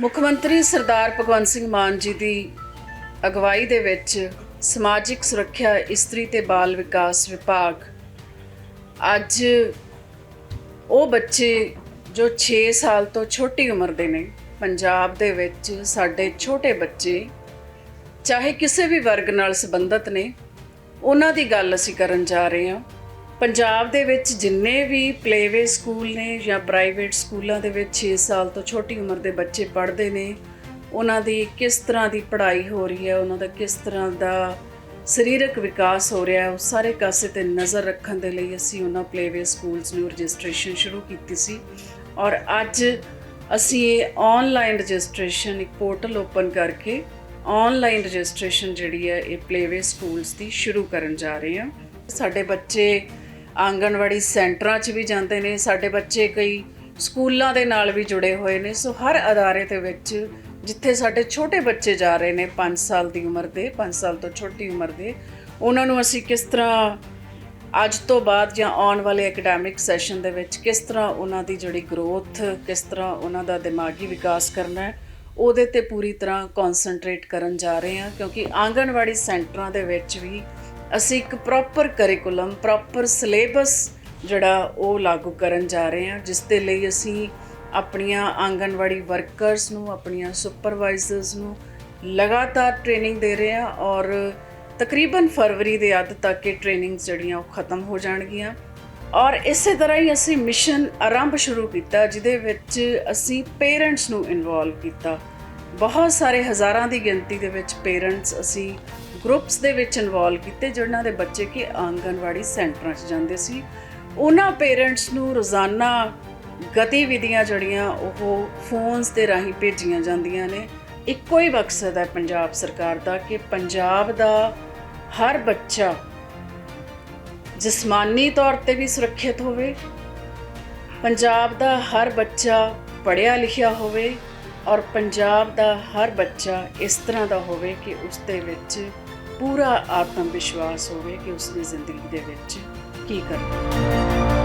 ਮੁੱਖ ਮੰਤਰੀ ਸਰਦਾਰ ਭਗਵੰਤ ਸਿੰਘ ਮਾਨ ਜੀ ਦੀ ਅਗਵਾਈ ਦੇ ਵਿੱਚ ਸਮਾਜਿਕ ਸੁਰੱਖਿਆ, ਇਸਤਰੀ ਤੇ ਬਾਲ ਵਿਕਾਸ ਵਿਭਾਗ। ਅੱਜ ਉਹ ਬੱਚੇ ਜੋ 6 ਸਾਲ ਤੋਂ ਛੋਟੀ ਉਮਰ ਦੇ ਨੇ, ਪੰਜਾਬ ਦੇ ਵਿੱਚ ਸਾਡੇ ਛੋਟੇ ਬੱਚੇ, ਚਾਹੇ ਕਿਸੇ ਵੀ ਵਰਗ ਨਾਲ ਸੰਬੰਧਿਤ ਨੇ, ਉਹਨਾਂ ਦੀ ਗੱਲ ਅਸੀਂ ਕਰਨ ਜਾ ਰਹੇ ਹਾਂ। ਪੰਜਾਬ ਦੇ ਵਿੱਚ ਜਿੰਨੇ ਵੀ ਪਲੇਵੇ ਸਕੂਲ ਨੇ ਜਾਂ ਪ੍ਰਾਈਵੇਟ ਸਕੂਲਾਂ ਦੇ ਵਿੱਚ 6 ਸਾਲ ਤੋਂ ਛੋਟੀ ਉਮਰ ਦੇ ਬੱਚੇ ਪੜ੍ਹਦੇ ਨੇ, ਉਹਨਾਂ ਦੀ ਕਿਸ ਤਰ੍ਹਾਂ ਦੀ ਪੜ੍ਹਾਈ ਹੋ ਰਹੀ ਹੈ, ਉਹਨਾਂ ਦਾ ਕਿਸ ਤਰ੍ਹਾਂ ਦਾ ਸਰੀਰਕ ਵਿਕਾਸ ਹੋ ਰਿਹਾ ਹੈ ਉਸ ਸਾਰੇ ਕਾਸੇ ਤੇ ਨਜ਼ਰ ਰੱਖਣ ਦੇ ਲਈ ਅਸੀਂ ਉਹਨਾਂ ਪਲੇਵੇ ਸਕੂਲਸ ਨੂੰ ਰਜਿਸਟ੍ਰੇਸ਼ਨ ਸ਼ੁਰੂ ਕੀਤੀ ਸੀ। ਔਰ ਅੱਜ ਅਸੀਂ ਇਹ ਆਨਲਾਈਨ ਰਜਿਸਟ੍ਰੇਸ਼ਨ ਇੱਕ ਪੋਰਟਲ ਓਪਨ ਕਰਕੇ ਆਨਲਾਈਨ ਰਜਿਸਟ੍ਰੇਸ਼ਨ ਜਿਹੜੀ ਹੈ, ਇਹ ਪਲੇਵੇ ਸਕੂਲਸ ਦੀ ਸ਼ੁਰੂ ਕਰਨ ਜਾ ਰਹੇ ਹਾਂ। ਸਾਡੇ ਬੱਚੇ ਆਂਗਣਵਾੜੀ ਸੈਂਟਰਾਂ 'ਚ ਵੀ ਜਾਂਦੇ ਨੇ, ਸਾਡੇ ਬੱਚੇ ਕਈ ਸਕੂਲਾਂ ਦੇ ਨਾਲ ਵੀ ਜੁੜੇ ਹੋਏ ਨੇ। ਸੋ ਹਰ ਅਦਾਰੇ ਦੇ ਵਿੱਚ ਜਿੱਥੇ ਸਾਡੇ ਛੋਟੇ ਬੱਚੇ ਜਾ ਰਹੇ ਨੇ 5 ਸਾਲ ਦੀ ਉਮਰ ਦੇ 5 ਸਾਲ ਤੋਂ ਛੋਟੀ ਉਮਰ ਦੇ, ਉਹਨਾਂ ਨੂੰ ਅਸੀਂ ਕਿਸ ਤਰ੍ਹਾਂ ਅੱਜ ਤੋਂ ਬਾਅਦ ਜਾਂ ਆਉਣ ਵਾਲੇ ਐਕੈਡੈਮਿਕ ਸੈਸ਼ਨ ਦੇ ਵਿੱਚ ਕਿਸ ਤਰ੍ਹਾਂ ਉਹਨਾਂ ਦੀ ਜਿਹੜੀ ਗਰੋਥ ਕਿਸ ਤਰ੍ਹਾਂ ਉਹਨਾਂ ਦਾ ਦਿਮਾਗੀ ਵਿਕਾਸ ਕਰਨਾ ਹੈ, ਉਹਦੇ ਤੇ ਪੂਰੀ ਤਰ੍ਹਾਂ ਕਨਸੈਂਟਰੇਟ ਕਰਨ ਜਾ ਰਹੇ ਹਾਂ। ਕਿਉਂਕਿ ਆਂਗਣਵਾੜੀ ਸੈਂਟਰਾਂ ਦੇ ਵਿੱਚ ਵੀ ਅਸੀਂ ਇੱਕ ਪ੍ਰੋਪਰ ਕਰਿਕੂਲਮ ਪ੍ਰੋਪਰ ਸਿਲੇਬਸ ਜਿਹੜਾ ਉਹ ਲਾਗੂ ਕਰਨ ਜਾ ਰਹੇ ਹਾਂ, ਜਿਸ ਦੇ ਲਈ ਅਸੀਂ ਆਪਣੀਆਂ ਆਂਗਣਵਾੜੀ ਵਰਕਰਸ ਨੂੰ, ਆਪਣੀਆਂ ਸੁਪਰਵਾਈਜ਼ਰਸ ਨੂੰ ਲਗਾਤਾਰ ਟ੍ਰੇਨਿੰਗ ਦੇ ਰਹੇ ਹਾਂ ਔਰ ਤਕਰੀਬਨ ਫਰਵਰੀ ਦੇ ਅੱਧ ਤੱਕ ਇਹ ਟ੍ਰੇਨਿੰਗਸ ਜਿਹੜੀਆਂ ਉਹ ਖਤਮ ਹੋ ਜਾਣਗੀਆਂ। ਔਰ ਇਸੇ ਤਰ੍ਹਾਂ ਹੀ ਅਸੀਂ ਮਿਸ਼ਨ ਆਰੰਭ ਸ਼ੁਰੂ ਕੀਤਾ, ਜਿਹਦੇ ਵਿੱਚ ਅਸੀਂ ਪੇਰੈਂਟਸ ਨੂੰ ਇਨਵੋਲਵ ਕੀਤਾ। ਬਹੁਤ ਸਾਰੇ ਹਜ਼ਾਰਾਂ ਦੀ ਗਿਣਤੀ ਦੇ ਵਿੱਚ ਪੇਰੈਂਟਸ ਅਸੀਂ ਗਰੁੱਪਸ ਦੇ ਵਿੱਚ ਇਨਵੋਲਵ ਕੀਤੇ ਜਿਨ੍ਹਾਂ ਦੇ ਬੱਚੇ ਕਿ ਆਂਗਨਵਾੜੀ ਸੈਂਟਰਾਂ 'ਚ ਜਾਂਦੇ ਸੀ। ਉਹਨਾਂ ਪੇਰੈਂਟਸ ਨੂੰ ਰੋਜ਼ਾਨਾ ਗਤੀਵਿਧੀਆਂ ਜਿਹੜੀਆਂ ਉਹ ਫੋਨਸ ਦੇ ਰਾਹੀਂ ਭੇਜੀਆਂ ਜਾਂਦੀਆਂ ਨੇ। ਇੱਕੋ ਹੀ ਮਕਸਦ ਹੈ ਪੰਜਾਬ ਸਰਕਾਰ ਦਾ ਕਿ ਪੰਜਾਬ ਦਾ ਹਰ ਬੱਚਾ ਜਿਸਮਾਨੀ ਤੌਰ ਤੇ ਵੀ ਸੁਰੱਖਿਅਤ ਹੋਵੇ, ਪੰਜਾਬ ਦਾ ਹਰ ਬੱਚਾ ਪੜ੍ਹਿਆ ਲਿਖਿਆ ਹੋਵੇ ਔਰ ਪੰਜਾਬ ਦਾ ਹਰ ਬੱਚਾ ਇਸ ਤਰ੍ਹਾਂ ਦਾ ਹੋਵੇ ਕਿ ਉਸ ਦੇ ਵਿੱਚ ਪੂਰਾ ਆਤਮ ਵਿਸ਼ਵਾਸ ਹੋਵੇ ਕਿ ਉਸ ਜ਼ਿੰਦਗੀ ਦੇ ਵਿੱਚ ਕੀ ਕਰਨਾ। ਹੈ